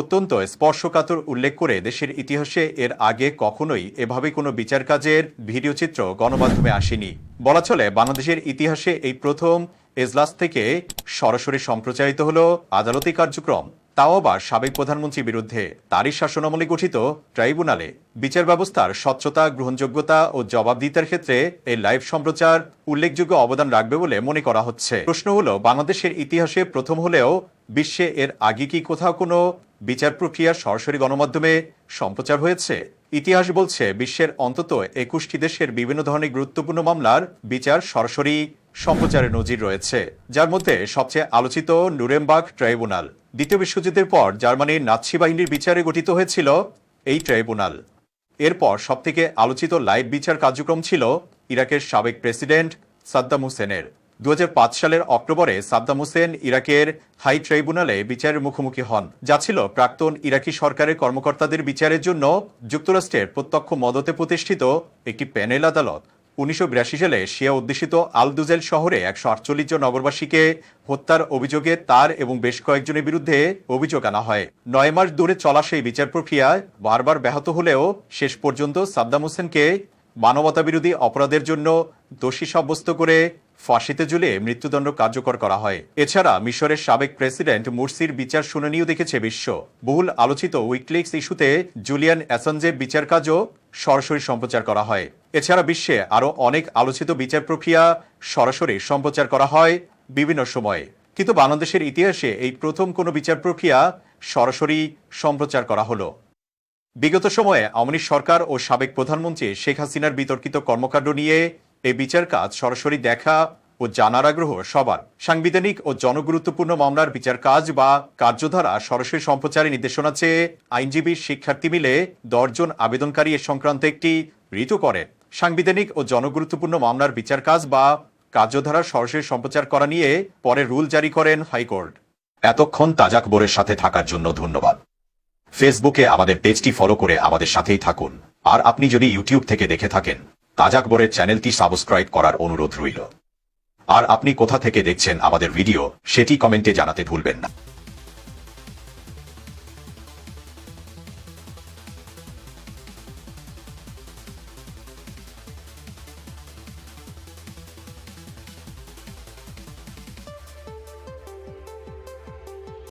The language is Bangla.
অত্যন্ত স্পর্শকাতর উল্লেখ করে দেশের ইতিহাসে এর আগে কখনোই এভাবে কোনো বিচার কাজের ভিডিওচিত্র গণমাধ্যমে আসেনি। বলা চলে, বাংলাদেশের ইতিহাসে এই প্রথম এজলাস থেকে সরাসরি সম্প্রচারিত হল আদালতি কার্যক্রম। তাও আবার সাবেক প্রধানমন্ত্রীর বিরুদ্ধে। তারই শাসনামলে গঠিত ট্রাইব্যুনালে বিচার ব্যবস্থার স্বচ্ছতা, গ্রহণযোগ্যতা ও জবাবদিহিতার ক্ষেত্রে এই লাইভ সম্প্রচার উল্লেখযোগ্য অবদান রাখবে বলে মনে করা হচ্ছে। প্রশ্ন হলো, বাংলাদেশের ইতিহাসে প্রথম হলেও বিশ্বে এর আগে কি কোথাও কোনো বিচার প্রক্রিয়া সরাসরি গণমাধ্যমে সম্প্রচার হয়েছে। ইতিহাস বলছে, বিশ্বের অন্তত একুশটি দেশের বিভিন্ন ধরনের গুরুত্বপূর্ণ মামলার বিচার সরাসরি সম্প্রচারের নজির রয়েছে, যার মধ্যে সবচেয়ে আলোচিত নুরেমবাগ ট্রাইব্যুনাল। দ্বিতীয় বিশ্বযুদ্ধের পর জার্মানির নাৎসি বাহিনীর বিচারে গঠিত হয়েছিল এই ট্রাইব্যুনাল। এরপর সবথেকে আলোচিত লাইভ বিচার কার্যক্রম ছিল ইরাকের সাবেক প্রেসিডেন্ট সাদ্দাম হোসেনের। দু হাজার পাঁচ সালের অক্টোবরে সাদ্দাম হোসেন ইরাকের হাই ট্রাইব্যুনালে বিচারের মুখোমুখি হন। যা ছিল প্রাক্তন ইরাকি সরকারের কর্মকর্তাদের বিচারের জন্য যুক্তরাষ্ট্রের প্রত্যক্ষ মদতে প্রতিষ্ঠিত একটি প্যানেল আদালত। উনিশশো বিরাশি সালে শিয়া উদ্দেশিত আলদুজেল শহরে একশো আটচল্লিশ জন নগরবাসীকে হত্যার অভিযোগে তার এবং বেশ কয়েকজনের বিরুদ্ধে অভিযোগ আনা হয়। নয় মাস দূরে চলা সেই বিচার প্রক্রিয়ায় বারবার ব্যাহত হলেও শেষ পর্যন্ত সাদ্দাম হোসেনকে মানবতা বিরোধী অপরাধের জন্য দোষী সাব্যস্ত করে ফাঁসিতে ঝুলে মৃত্যুদণ্ড কার্যকর করা হয়। এছাড়া মিশরের সাবেক প্রেসিডেন্ট মুরসির বিচার শুনানিও দেখেছে বিশ্ব। বহুল আলোচিত উইকলিক্স ইস্যুতে জুলিয়ান অ্যাসাঞ্জের বিচার কাজও সরাসরি সম্প্রচার করা হয়। এছাড়া বিশ্বে আরও অনেক আলোচিত বিচার প্রক্রিয়া সরাসরি সম্প্রচার করা হয় বিভিন্ন সময়ে। কিন্তু বাংলাদেশের ইতিহাসে এই প্রথম কোনো বিচার প্রক্রিয়া সরাসরি সম্প্রচার করা হলো। বিগত সময়ে আওয়ামী সরকার ও সাবেক প্রধানমন্ত্রী শেখ হাসিনার বিতর্কিত কর্মকাণ্ড নিয়ে এই বিচার কাজ সরাসরি দেখা ও জানার আগ্রহ সবার। সাংবিধানিক ও জনগুরুত্বপূর্ণ মামলার বিচার কাজ বা কার্যধারা সরাসরি সম্প্রচারের নির্দেশনা চেয়ে আইনজীবী শিক্ষার্থী মিলে দশজন আবেদনকারী এ সংক্রান্ত একটি ঋতু করে। সাংবিধানিক ও জনগুরুত্বপূর্ণ মামলার বিচার কাজ বা কার্যধারা সরাসরি সম্প্রচার করা নিয়ে পরে রুল জারি করেন হাইকোর্ট। এতক্ষণ তাজাক বোরের সাথে থাকার জন্য ধন্যবাদ। ফেসবুকে আমাদের পেজটি ফলো করে আমাদের সাথেই থাকুন। আর আপনি যদি ইউটিউব থেকে দেখে থাকেন তাজাক বোরের চ্যানেলটি সাবস্ক্রাইব করার অনুরোধ রইল। আর আপনি কোথা থেকে দেখছেন আমাদের ভিডিও, সেটি কমেন্টে জানাতে ভুলবেন না।